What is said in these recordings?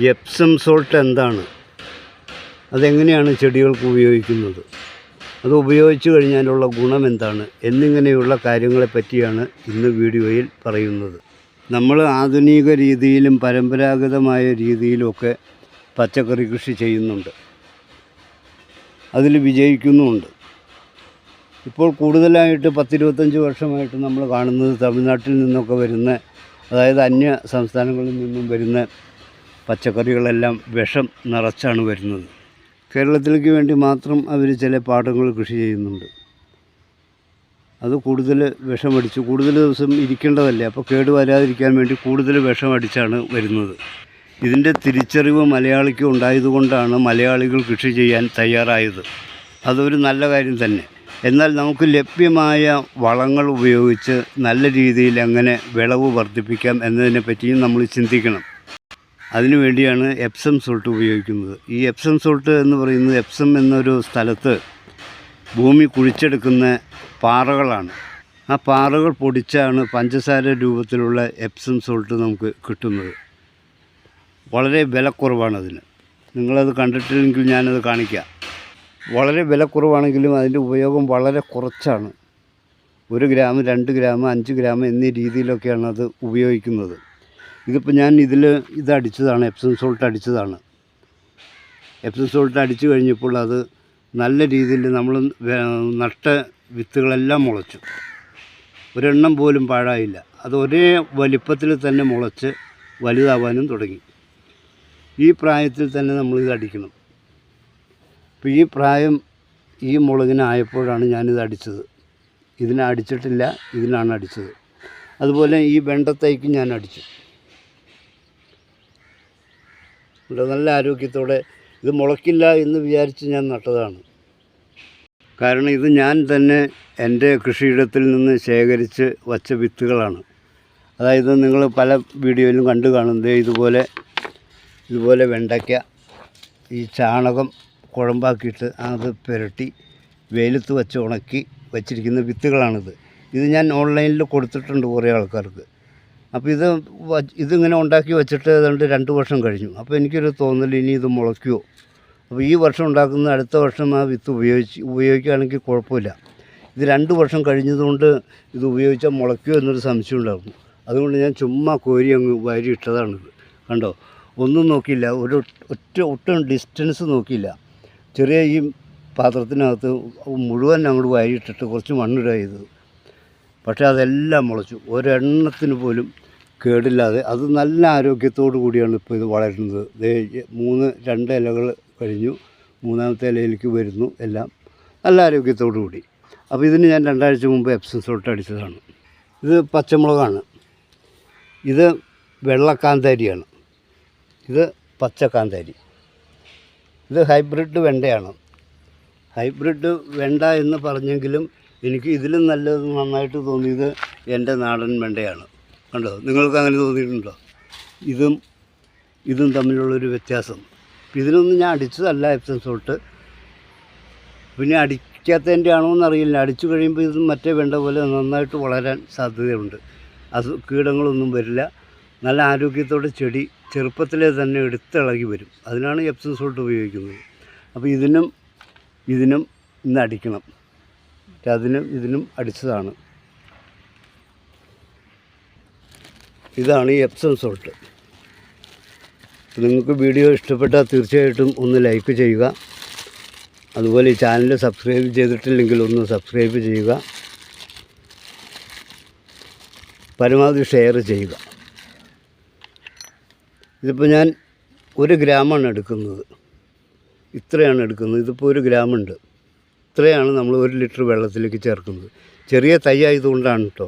Epsom salt എന്താണ്? അതെങ്ങനെയാണ് ചെടികൾക്ക് ഉപയോഗിക്കുന്നത്? അത് ഉപയോഗിച്ചു കഴിഞ്ഞാലുള്ള ഗുണം എന്താണ്? എന്നിങ്ങനെയുള്ള കാര്യങ്ങളെ പറ്റിയാണ് ഇന്ന് വീഡിയോയിൽ പറയുന്നത്. നമ്മൾ ആധുനിക രീതിയിലും പരമ്പരാഗതമായ രീതിയിലുമൊക്കെ പച്ചക്കറി കൃഷി ചെയ്യുന്നുണ്ട്. അതിൽ വിജയിക്കുന്നുമുണ്ട്. ഇപ്പോൾ കൂടുതലായിട്ട് പത്തിരുപത്തഞ്ച് വർഷമായിട്ട് നമ്മൾ കാണുന്നത് തമിഴ്നാട്ടിൽ നിന്നൊക്കെ വരുന്ന അതായത് അന്യ സംസ്ഥാനങ്ങളിൽ നിന്നും വരുന്ന പച്ചക്കറികളെല്ലാം വിഷം നിറച്ചാണ് വരുന്നത്. കേരളത്തിലേക്ക് വേണ്ടി മാത്രം അവർ ചില പാടങ്ങൾ കൃഷി ചെയ്യുന്നുണ്ട്. അത് കൂടുതൽ വിഷമടിച്ച് കൂടുതൽ ദിവസം ഇരിക്കേണ്ടതല്ലേ? അപ്പോൾ കേട് വരാതിരിക്കാൻ വേണ്ടി കൂടുതൽ വിഷമടിച്ചാണ് വരുന്നത്. ഇതിന്റെ തിരിച്ചറിവ് മലയാളിക്ക് ഉണ്ടായതുകൊണ്ടാണ് മലയാളികൾ കൃഷി ചെയ്യാൻ തയ്യാറായത്. അതൊരു നല്ല കാര്യം തന്നെ. എന്നാൽ നമുക്ക് ലഭ്യമായ വളങ്ങൾ ഉപയോഗിച്ച് നല്ല രീതിയിൽ എങ്ങനെ വിളവ് വർദ്ധിപ്പിക്കാം എന്നതിനെ പറ്റിയും നമ്മൾ ചിന്തിക്കണം. അതിനുവേണ്ടിയാണ് എപ്സം സോൾട്ട് ഉപയോഗിക്കുന്നത്. ഈ എപ്സം സോൾട്ട് എന്ന് പറയുന്നത് എപ്സം എന്നൊരു സ്ഥലത്ത് ഭൂമി കുഴിച്ചെടുക്കുന്ന പാറകളാണ്. ആ പാറകൾ പൊടിച്ചാണ് പഞ്ചസാര രൂപത്തിലുള്ള എപ്സം സോൾട്ട് നമുക്ക് കിട്ടുന്നത്. വളരെ വിലക്കുറവാണ് അതിന് നിങ്ങളത് കണ്ടിട്ടില്ലെങ്കിൽ ഞാനത് കാണിക്കാം. വളരെ വിലക്കുറവാണെങ്കിലും അതിന്റെ ഉപയോഗം വളരെ കുറച്ചാണ്. ഒരു ഗ്രാം രണ്ട് ഗ്രാം അഞ്ച് ഗ്രാം എന്നീ രീതിയിലൊക്കെയാണ് അത് ഉപയോഗിക്കുന്നത്. ഇതിപ്പോൾ ഞാൻ ഇതിൽ ഇത് അടിച്ചതാണ് എപ്സം സോൾട്ട് അടിച്ചതാണ്. എപ്സം സോൾട്ട് അടിച്ചു കഴിഞ്ഞപ്പോൾ അത് നല്ല രീതിയിൽ നമ്മൾ നട്ട വിത്തുകളെല്ലാം മുളച്ചു. ഒരെണ്ണം പോലും പാഴായില്ല. അത് ഒരേ വലിപ്പത്തിൽ തന്നെ മുളച്ച് വലുതാവാനും തുടങ്ങി. ഈ പ്രായത്തിൽ തന്നെ നമ്മളിത് അടിക്കണം. അപ്പോൾ ഈ പ്രായം ഈ മുളകിനായപ്പോഴാണ് ഞാനിത് അടിച്ചത്. ഇതിനെ അടിച്ചിട്ടില്ല ഇതിനാണ് അടിച്ചത്. അതുപോലെ ഈ വെണ്ടത്തൈക്ക് ഞാൻ അടിച്ചു. ഇവിടെ നല്ല ആരോഗ്യത്തോടെ ഇത് മുളക്കില്ല എന്ന് വിചാരിച്ച് ഞാൻ നട്ടതാണ്. കാരണം ഇത് ഞാൻ തന്നെ എന്റെ കൃഷിയിടത്തിൽ നിന്ന് ശേഖരിച്ച് വച്ച വിത്തുകളാണ്. അതായത് നിങ്ങൾ പല വീഡിയോയിലും കണ്ടു കാണുന്നത് ഇതുപോലെ ഇതുപോലെ വെണ്ടയ്ക്ക ഈ ചാണകം കുഴമ്പാക്കിയിട്ട് അത് പുരട്ടി വെയിലത്ത് വച്ച് ഉണക്കി വച്ചിരിക്കുന്ന വിത്തുകളാണിത്. ഇത് ഞാൻ ഓൺലൈനിൽ കൊടുത്തിട്ടുണ്ട് കുറേ ആൾക്കാർക്ക്. അപ്പോൾ ഇത് ഇതിങ്ങനെ ഉണ്ടാക്കി വെച്ചിട്ട് ഏതാണ്ട് രണ്ട് വർഷം കഴിഞ്ഞു. അപ്പോൾ എനിക്കൊരു തോന്നൽ ഇനി ഇത് മുളയ്ക്കുമോ അപ്പോൾ ഈ വർഷം ഉണ്ടാക്കുന്ന അടുത്ത വർഷം ആ വിത്ത് ഉപയോഗിച്ച് ഉപയോഗിക്കുകയാണെങ്കിൽ കുഴപ്പമില്ല. ഇത് രണ്ട് വർഷം കഴിഞ്ഞതുകൊണ്ട് ഇത് ഉപയോഗിച്ചാൽ മുളയ്ക്കുമോ എന്നൊരു സംശയം ഉണ്ടാകും അതുകൊണ്ട് ഞാൻ ചുമ്മാ കോരി അങ്ങ് വാരി ഇട്ടതാണിത് കണ്ടോ? ഒന്നും നോക്കിയില്ല. ഒരു ഒറ്റ ഒട്ടും ഡിസ്റ്റൻസ് നോക്കിയില്ല. ചെറിയ ഈ പാത്രത്തിനകത്ത് മുഴുവൻ അങ്ങോട്ട് വാരിയിട്ടിട്ട് കുറച്ച് മണ്ണിടുക ചെയ്തത്. പക്ഷേ അതെല്ലാം മുളച്ചു. ഒരെണ്ണത്തിന് പോലും കേടില്ലാതെ അത് നല്ല ആരോഗ്യത്തോടു കൂടിയാണ് ഇപ്പോൾ ഇത് വളരുന്നത്. മൂന്ന് രണ്ട് ഇലകൾ കഴിഞ്ഞു. മൂന്നാമത്തെ ഇലയിലേക്ക് വരുന്നു എല്ലാം. നല്ല ആരോഗ്യത്തോടു കൂടി. അപ്പോൾ ഇതിന് ഞാൻ രണ്ടാഴ്ച മുമ്പ് എപ്സം സോൾട്ട് അടിച്ചതാണ്. ഇത് പച്ചമുളകാണ്. ഇത് വെള്ളക്കാന്താരിയാണ്. ഇത് പച്ചക്കാന്താരി. ഇത് ഹൈബ്രിഡ് വെണ്ടയാണ്. ഹൈബ്രിഡ് വെണ്ട എന്ന് പറഞ്ഞെങ്കിലും എനിക്ക് ഇതിലും നല്ലത് നന്നായിട്ട് തോന്നിയത് എന്റെ നാടൻ വെണ്ടയാണ്. കണ്ടോ? നിങ്ങൾക്ക് അങ്ങനെ തോന്നിയിട്ടുണ്ടോ? ഇതും ഇതും തമ്മിലുള്ളൊരു വ്യത്യാസം. ഇതിനൊന്നും ഞാൻ അടിച്ചതല്ല എപ്സം സോൾട്ട്. പിന്നെ അടിക്കാത്തതിന്റെ ആണോ എന്നറിയില്ല. അടിച്ചു കഴിയുമ്പോൾ ഇത് മറ്റേ വെണ്ട പോലെ നന്നായിട്ട് വളരാൻ സാധ്യതയുണ്ട്. അത് കീടങ്ങളൊന്നും വരില്ല. നല്ല ആരോഗ്യത്തോടെ ചെടി ചെറുപ്പത്തിലേ തന്നെ എടുത്തിളകി വരും. അതിനാണ് എപ്സം സോൾട്ട് ഉപയോഗിക്കുന്നത്. അപ്പോൾ ഇതിനും ഇതിനും ഇന്ന് അടിക്കണം. അതിനും ഇതിനും അടിച്ചതാണ്. ഇതാണ് ഈ എപ്സം സോൾട്ട്. നിങ്ങൾക്ക് വീഡിയോ ഇഷ്ടപ്പെട്ടാൽ തീർച്ചയായിട്ടും ഒന്ന് ലൈക്ക് ചെയ്യുക. അതുപോലെ ഈ ചാനൽ സബ്സ്ക്രൈബ് ചെയ്തിട്ടില്ലെങ്കിൽ ഒന്ന് സബ്സ്ക്രൈബ് ചെയ്യുക. പരമാവധി ഷെയർ ചെയ്യുക. ഇതിപ്പോൾ ഞാൻ ഒരു ഗ്രാമാണ് എടുക്കുന്നത്. ഇത്രയാണ് എടുക്കുന്നത്. ഇതിപ്പോൾ ഒരു ഗ്രാമുണ്ട്. ഇത്രയാണ് നമ്മൾ ഒരു ലിറ്റർ വെള്ളത്തിലേക്ക് ചേർക്കുന്നത്. ചെറിയ തൈ ആയതുകൊണ്ടാണ് കേട്ടോ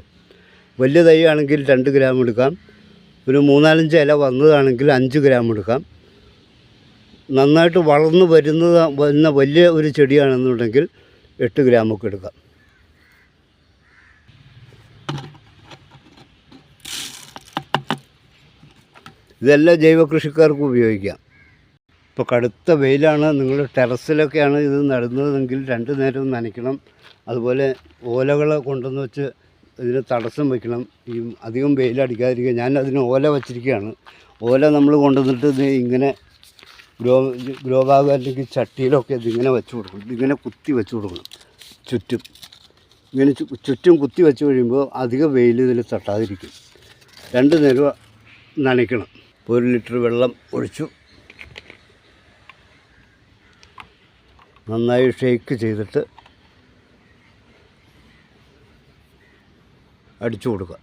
വലിയ തൈ ആണെങ്കിൽ രണ്ട് ഗ്രാം എടുക്കാം. ഒരു മൂന്നാലഞ്ച് ഇല വന്നതാണെങ്കിൽ അഞ്ച് ഗ്രാം എടുക്കാം. നന്നായിട്ട് വളർന്നു വരുന്നത് വരുന്ന വലിയ ഒരു ചെടിയാണെന്നുണ്ടെങ്കിൽ എട്ട് ഗ്രാമൊക്കെ എടുക്കാം. ഇതെല്ലാം ജൈവ കൃഷിക്കാർക്ക് ഉപയോഗിക്കാം. ഇപ്പോൾ കടുത്ത വെയിലാണ്. നിങ്ങൾ ടെറസിലൊക്കെയാണ് ഇത് നടുന്നതെങ്കിൽ രണ്ട് നേരവും നനയ്ക്കണം. അതുപോലെ ഓലകൾ കൊണ്ടുവന്ന് വെച്ച് ഇതിന് തടസ്സം വയ്ക്കണം ഈ അധികം വെയിലടിക്കാതിരിക്കുക ഞാൻ അതിന് ഓല വച്ചിരിക്കുകയാണ്. ഓല നമ്മൾ കൊണ്ടുവന്നിട്ട് ഇത് ഇങ്ങനെ ഗ്രോ ഗ്രോ ബാഗ് അല്ലെങ്കിൽ ചട്ടിയിലൊക്കെ ഇതിങ്ങനെ വെച്ച് കൊടുക്കണം. ഇതിങ്ങനെ കുത്തി വെച്ച് കൊടുക്കണം. ചുറ്റും. ഇങ്ങനെ ചുറ്റും കുത്തി വെച്ച് കഴിയുമ്പോൾ അധിക വെയിൽ ഇതിൽ തട്ടാതിരിക്കും. രണ്ട് നേരം നനയ്ക്കണം. ഒരു ലിറ്റർ വെള്ളം ഒഴിച്ചു. നന്നായി ഷേക്ക് ചെയ്തിട്ട് അടിച്ചു കൊടുക്കുക.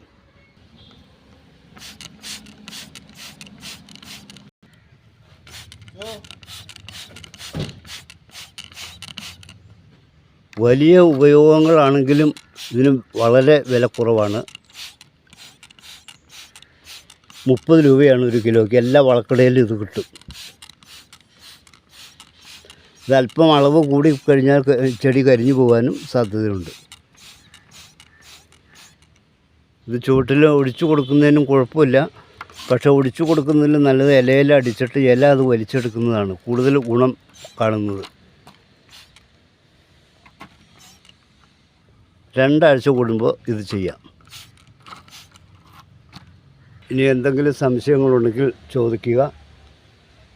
വലിയ ഉപയോഗങ്ങളാണെങ്കിലും ഇതിന് വളരെ വിലക്കുറവാണ് മുപ്പത് രൂപയാണ് ഒരു കിലോയ്ക്ക്. എല്ലാ വളക്കടയിലും ഇത് കിട്ടും. ഇത് അല്പം അളവ് കൂടി കഴിഞ്ഞാൽ ചെടി കരിഞ്ഞു പോകാനും സാധ്യതയുണ്ട്. ഇത് ചുവട്ടിൽ ഒടിച്ചു കൊടുക്കുന്നതിനും കുഴപ്പമില്ല. പക്ഷേ ഒടിച്ചു കൊടുക്കുന്നതിൽ നല്ലത് ഇലയിൽ അടിച്ചിട്ട് ഇല അത് വലിച്ചെടുക്കുന്നതാണ്. കൂടുതൽ ഗുണം കാണുന്നത്. രണ്ടാഴ്ച കൂടുമ്പോൾ ഇത് ചെയ്യാം. ഇനി എന്തെങ്കിലും സംശയങ്ങളുണ്ടെങ്കിൽ ചോദിക്കുക.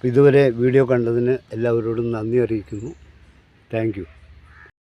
ഇതുവരെ വീഡിയോ കണ്ടതിന് എല്ലാവരോടും നന്ദി അറിയിക്കുന്നു. താങ്ക്